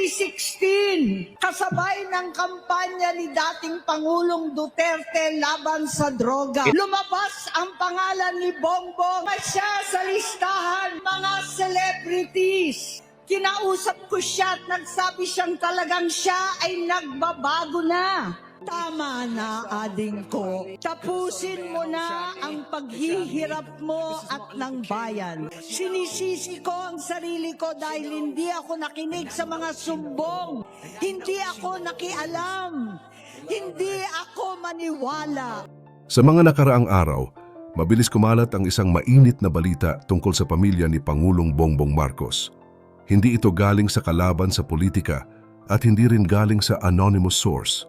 2016, kasabay ng kampanya ni dating Pangulong Duterte laban sa droga, lumabas ang pangalan ni Bongbong na siya sa listahan mga celebrities. Kinausap ko siya at nagsabi siyang talagang siya ay nagbabago na. Tama na, ading ko. Tapusin mo na ang paghihirap mo at ng bayan. Sinisisi ko ang sarili ko dahil hindi ako nakinig sa mga sumbong. Hindi ako nakialam. Hindi ako maniwala. Sa mga nakaraang araw, mabilis kumalat ang isang mainit na balita tungkol sa pamilya ni Pangulong Bongbong Marcos. Hindi ito galing sa kalaban sa politika at hindi rin galing sa anonymous source.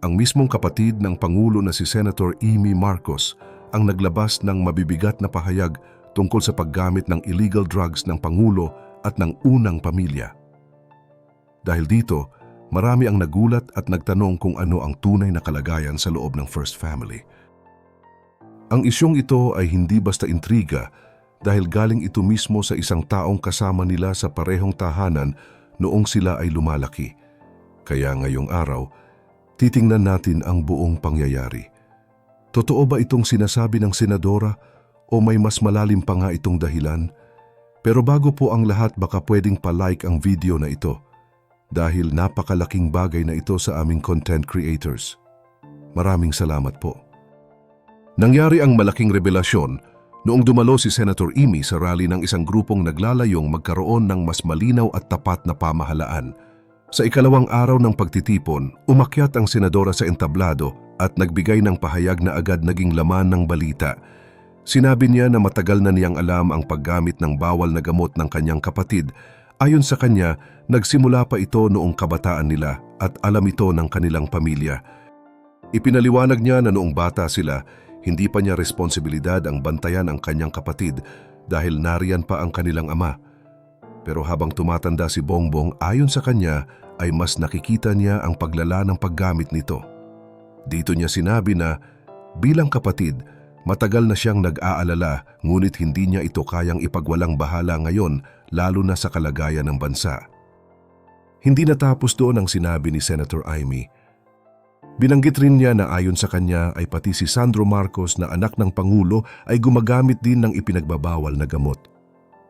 Ang mismong kapatid ng Pangulo na si Senator Amy Marcos ang naglabas ng mabibigat na pahayag tungkol sa paggamit ng illegal drugs ng Pangulo at ng unang pamilya. Dahil dito, marami ang nagulat at nagtanong kung ano ang tunay na kalagayan sa loob ng First Family. Ang isyong ito ay hindi basta intriga dahil galing ito mismo sa isang taong kasama nila sa parehong tahanan noong sila ay lumalaki. Kaya ngayong araw, titingnan natin ang buong pangyayari. Totoo ba itong sinasabi ng senadora o may mas malalim pa nga itong dahilan? Pero bago po ang lahat baka pwedeng pa-like ang video na ito dahil napakalaking bagay na ito sa aming content creators. Maraming salamat po. Nangyari ang malaking revelasyon noong dumalo si Senator Amy sa rally ng isang grupong naglalayong magkaroon ng mas malinaw at tapat na pamahalaan. Sa ikalawang araw ng pagtitipon, umakyat ang senadora sa entablado at nagbigay ng pahayag na agad naging laman ng balita. Sinabi niya na matagal na niyang alam ang paggamit ng bawal na gamot ng kanyang kapatid. Ayon sa kanya, nagsimula pa ito noong kabataan nila at alam ito ng kanilang pamilya. Ipinaliwanag niya na noong bata sila, hindi pa niya responsibilidad ang bantayan ang kanyang kapatid dahil nariyan pa ang kanilang ama. Pero habang tumatanda si Bongbong ayon sa kanya ay mas nakikita niya ang paglala ng paggamit nito. Dito niya sinabi na bilang kapatid, matagal na siyang nag-aalala ngunit hindi niya ito kayang ipagwalang bahala ngayon lalo na sa kalagayan ng bansa. Hindi natapos doon ang sinabi ni Senator Amy. Binanggit rin niya na ayon sa kanya ay pati si Sandro Marcos na anak ng Pangulo ay gumagamit din ng ipinagbabawal na gamot.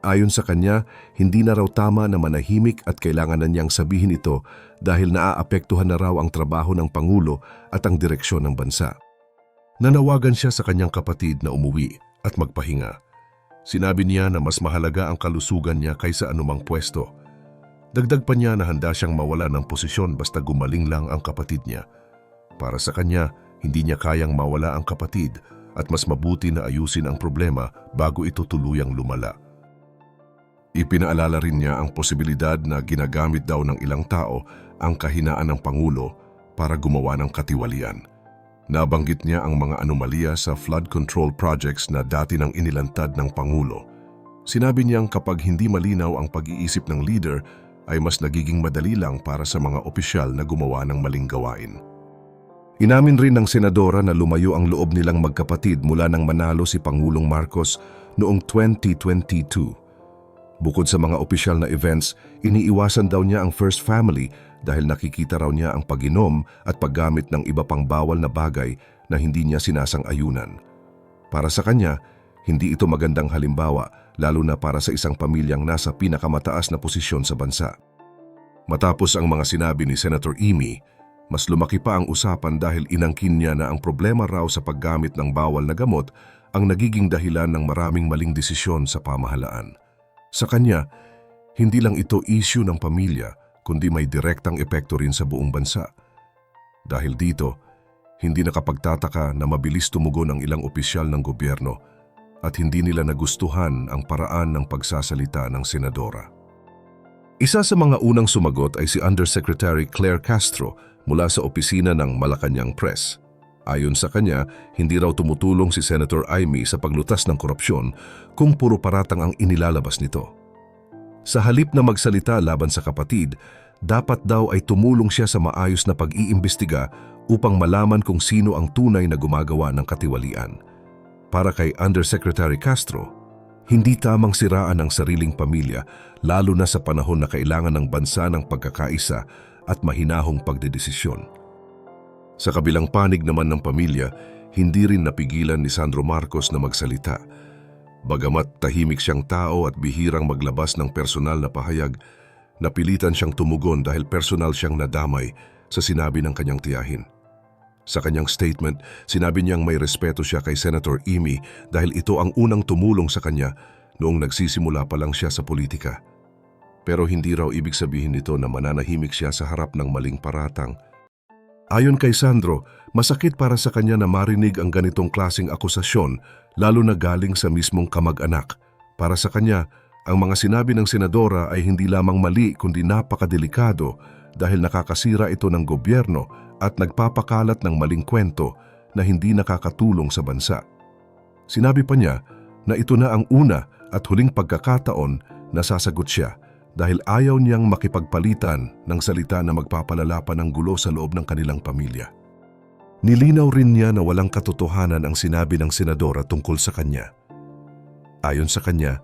Ayon sa kanya, hindi na raw tama na manahimik at kailangan na niyang sabihin ito dahil naaapektuhan na raw ang trabaho ng Pangulo at ang direksyon ng bansa. Nanawagan siya sa kanyang kapatid na umuwi at magpahinga. Sinabi niya na mas mahalaga ang kalusugan niya kaysa anumang pwesto. Dagdag pa niya na handa siyang mawala ng posisyon basta gumaling lang ang kapatid niya. Para sa kanya, hindi niya kayang mawala ang kapatid at mas mabuti na ayusin ang problema bago ito tuluyang lumala. Ipinaalala rin niya ang posibilidad na ginagamit daw ng ilang tao ang kahinaan ng Pangulo para gumawa ng katiwalian. Nabanggit niya ang mga anomalya sa flood control projects na dati nang inilantad ng Pangulo. Sinabi niyang kapag hindi malinaw ang pag-iisip ng leader ay mas nagiging madali lang para sa mga opisyal na gumawa ng maling gawain. Inamin rin ng senadora na lumayo ang loob nilang magkapatid mula nang manalo si Pangulong Marcos noong 2022. Bukod sa mga opisyal na events, iniiwasan daw niya ang first family dahil nakikita raw niya ang pag-inom at paggamit ng iba pang bawal na bagay na hindi niya sinasang-ayunan. Para sa kanya, hindi ito magandang halimbawa lalo na para sa isang pamilyang nasa pinakamataas na posisyon sa bansa. Matapos ang mga sinabi ni Senator Amy, mas lumaki pa ang usapan dahil inangkin niya na ang problema raw sa paggamit ng bawal na gamot ang nagiging dahilan ng maraming maling desisyon sa pamahalaan. Sa kanya, hindi lang ito issue ng pamilya kundi may direktang epekto rin sa buong bansa. Dahil dito, hindi nakapagtataka na mabilis tumugon ang ilang opisyal ng gobyerno at hindi nila nagustuhan ang paraan ng pagsasalita ng senadora. Isa sa mga unang sumagot ay si Undersecretary Claire Castro mula sa opisina ng Malacanang Press. Ayon sa kanya, hindi raw tumutulong si Senator Amy sa paglutas ng korupsyon kung puro paratang ang inilalabas nito. Sa halip na magsalita laban sa kapatid, dapat daw ay tumulong siya sa maayos na pag-iimbestiga upang malaman kung sino ang tunay na gumagawa ng katiwalian. Para kay Undersecretary Castro, Hindi tamang siraan ang sariling pamilya, lalo na sa panahon na kailangan ng bansa ng pagkakaisa at mahinahong pagdedesisyon. Sa kabilang panig naman ng pamilya, hindi rin napigilan ni Sandro Marcos na magsalita. Bagamat tahimik siyang tao at bihirang maglabas ng personal na pahayag, napilitan siyang tumugon dahil personal siyang nadamay sa sinabi ng kanyang tiyahin. Sa kanyang statement, sinabi niyang may respeto siya kay Senator Amy dahil ito ang unang tumulong sa kanya noong nagsisimula pa lang siya sa politika. Pero hindi raw ibig sabihin nito na mananahimik siya sa harap ng maling paratang. Ayon kay Sandro, masakit para sa kanya na marinig ang ganitong klasing akusasyon lalo na galing sa mismong kamag-anak. Para sa kanya, ang mga sinabi ng senadora ay hindi lamang mali kundi napakadelikado dahil nakakasira ito ng gobyerno at nagpapakalat ng maling kwento na hindi nakakatulong sa bansa. Sinabi pa niya na ito na ang una at huling pagkakataon na sasagot siya dahil ayaw niyang makipagpalitan ng salita na magpapalala pa ng gulo sa loob ng kanilang pamilya. Nilinaw rin niya na walang katotohanan ang sinabi ng senadora tungkol sa kanya. Ayon sa kanya,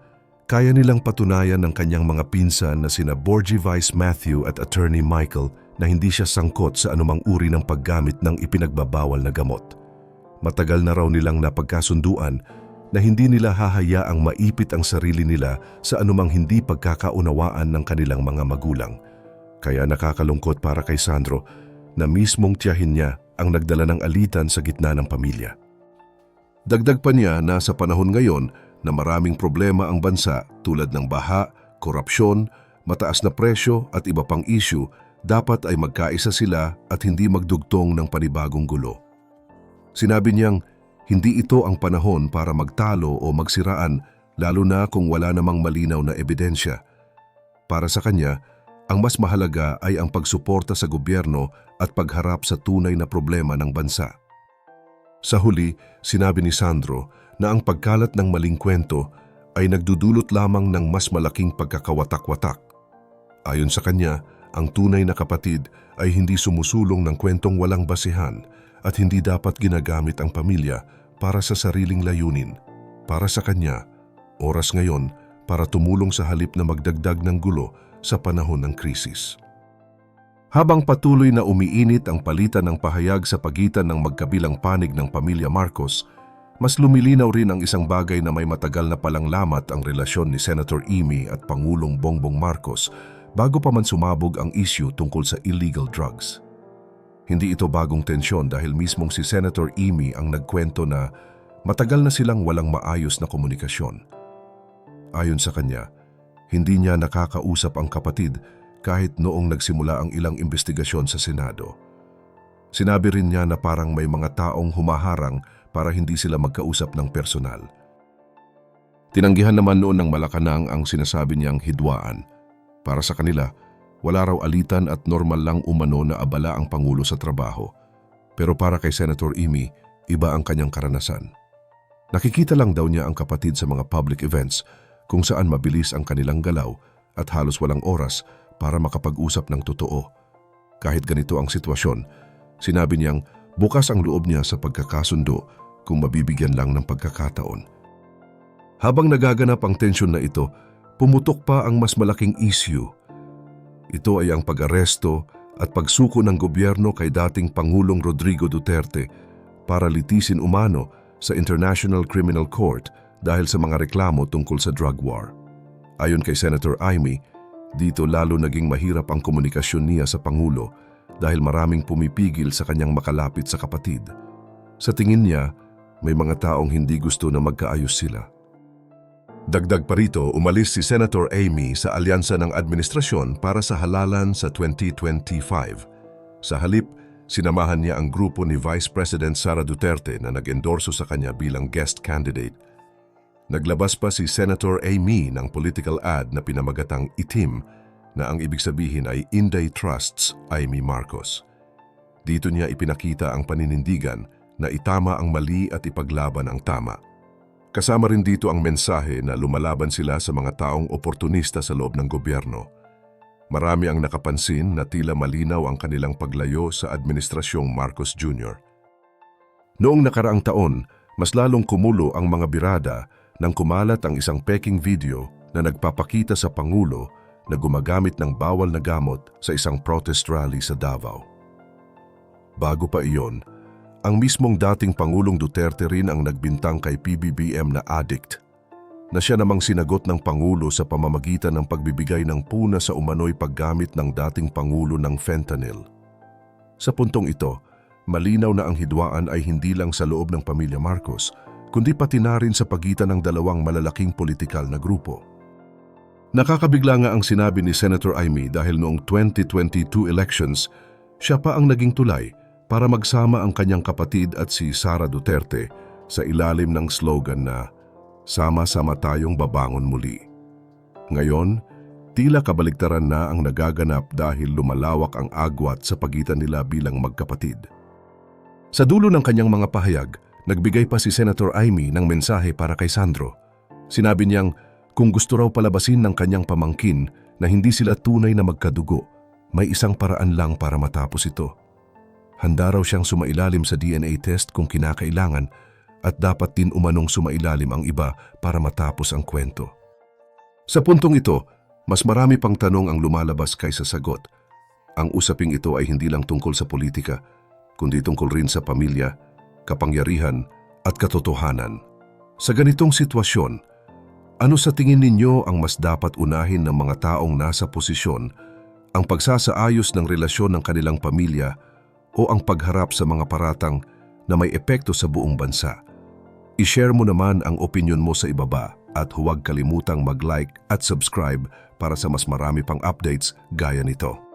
kaya nilang patunayan ng kanyang mga pinsan na sina Borgie Vice Matthew at Attorney Michael na hindi siya sangkot sa anumang uri ng paggamit ng ipinagbabawal na gamot. Matagal na raw nilang napagkasunduan na hindi nila hahayaang maipit ang sarili nila sa anumang hindi pagkakaunawaan ng kanilang mga magulang. Kaya nakakalungkot para kay Sandro na mismong tiyahin niya ang nagdala ng alitan sa gitna ng pamilya. Dagdag pa niya na sa panahon ngayon na maraming problema ang bansa tulad ng baha, korupsyon, mataas na presyo at iba pang issue, dapat ay magkaisa sila at hindi magdugtong ng panibagong gulo. Sinabi niyang, hindi ito ang panahon para magtalo o magsiraan lalo na kung wala namang malinaw na ebidensya. Para sa kanya, ang mas mahalaga ay ang pagsuporta sa gobyerno at pagharap sa tunay na problema ng bansa. Sa huli, sinabi ni Sandro na ang pagkalat ng maling kwento ay nagdudulot lamang ng mas malaking pagkakawatak-watak. Ayon sa kanya, ang tunay na kapatid ay hindi sumusulong ng kwentong walang basihan at hindi dapat ginagamit ang pamilya para sa sariling layunin. Para sa kanya, oras ngayon para tumulong sa halip na magdagdag ng gulo sa panahon ng krisis. Habang patuloy na umiinit ang palitan ng pahayag sa pagitan ng magkabilang panig ng pamilya Marcos, mas lumilinaw rin ang isang bagay na may matagal na palang lamat ang relasyon ni Senator Amy at Pangulong Bongbong Marcos bago pa man sumabog ang issue tungkol sa illegal drugs. Hindi ito bagong tensyon dahil mismong si Senator Amy ang nagkwento na matagal na silang walang maayos na komunikasyon. Ayon sa kanya, hindi niya nakakausap ang kapatid kahit noong nagsimula ang ilang investigasyon sa Senado. Sinabi rin niya na parang may mga taong humaharang para hindi sila magkausap ng personal. Tinanggihan naman noon ng Malacanang ang sinasabi niyang hidwaan. Para sa kanila, wala raw alitan at normal lang umano na abala ang Pangulo sa trabaho. Pero para kay Senator Amy, iba ang kanyang karanasan. Nakikita lang daw niya ang kapatid sa mga public events kung saan mabilis ang kanilang galaw at halos walang oras para makapag-usap ng totoo. Kahit ganito ang sitwasyon, sinabi niyang bukas ang loob niya sa pagkakasundo kung mabibigyan lang ng pagkakataon. Habang nagaganap ang tensyon na ito, pumutok pa ang mas malaking issue. Ito ay ang pag-aresto at pagsuko ng gobyerno kay dating Pangulong Rodrigo Duterte para litisin umano sa International Criminal Court dahil sa mga reklamo tungkol sa drug war. Ayon kay Senator Amy, dito lalo naging mahirap ang komunikasyon niya sa Pangulo dahil maraming pumipigil sa kanyang makalapit sa kapatid. Sa tingin niya, may mga taong hindi gusto na magkaayos sila. Dagdag pa rito, umalis si Senator Amy sa alyansa ng administrasyon para sa halalan sa 2025. Sa halip, sinamahan niya ang grupo ni Vice President Sara Duterte na nag-endorso sa kanya bilang guest candidate. Naglabas pa si Senator Amy ng political ad na pinamagatang itim na ang ibig sabihin ay Inday Trusts Amy Marcos. Dito niya ipinakita ang paninindigan na itama ang mali at ipaglaban ang tama. Kasama rin dito ang mensahe na lumalaban sila sa mga taong oportunista sa loob ng gobyerno. Marami ang nakapansin na tila malinaw ang kanilang paglayo sa Administrasyong Marcos Jr. Noong nakaraang taon, mas lalong kumulo ang mga birada nang kumalat ang isang peking video na nagpapakita sa Pangulo na gumagamit ng bawal na gamot sa isang protest rally sa Davao. Bago pa iyon, ang mismong dating Pangulong Duterte rin ang nagbintang kay PBBM na addict na siya namang sinagot ng Pangulo sa pamamagitan ng pagbibigay ng puna sa umano'y paggamit ng dating Pangulo ng fentanyl. Sa puntong ito, malinaw na ang hidwaan ay hindi lang sa loob ng pamilya Marcos, kundi pati na rin sa pagitan ng dalawang malalaking politikal na grupo. Nakakabigla nga ang sinabi ni Senator Amy dahil noong 2022 elections, siya pa ang naging tulay para magsama ang kanyang kapatid at si Sara Duterte sa ilalim ng slogan na Sama-sama tayong babangon muli. Ngayon, tila kabaligtaran na ang nagaganap dahil lumalawak ang agwat sa pagitan nila bilang magkapatid. Sa dulo ng kanyang mga pahayag, nagbigay pa si Senator Amy ng mensahe para kay Sandro. Sinabi niyang kung gusto raw palabasin ng kanyang pamangkin na hindi sila tunay na magkadugo, may isang paraan lang para matapos ito. Handa raw siyang sumailalim sa DNA test kung kinakailangan at dapat din umanong sumailalim ang iba para matapos ang kwento. Sa puntong ito, mas marami pang tanong ang lumalabas kaysa sagot. Ang usaping ito ay hindi lang tungkol sa politika, kundi tungkol rin sa pamilya, kapangyarihan at katotohanan. Sa ganitong sitwasyon, ano sa tingin ninyo ang mas dapat unahin ng mga taong nasa posisyon, ang pagsasaayos ng relasyon ng kanilang pamilya o ang pagharap sa mga paratang na may epekto sa buong bansa? I-share mo naman ang opinion mo sa ibaba at huwag kalimutang mag-like at subscribe para sa mas marami pang updates gaya nito.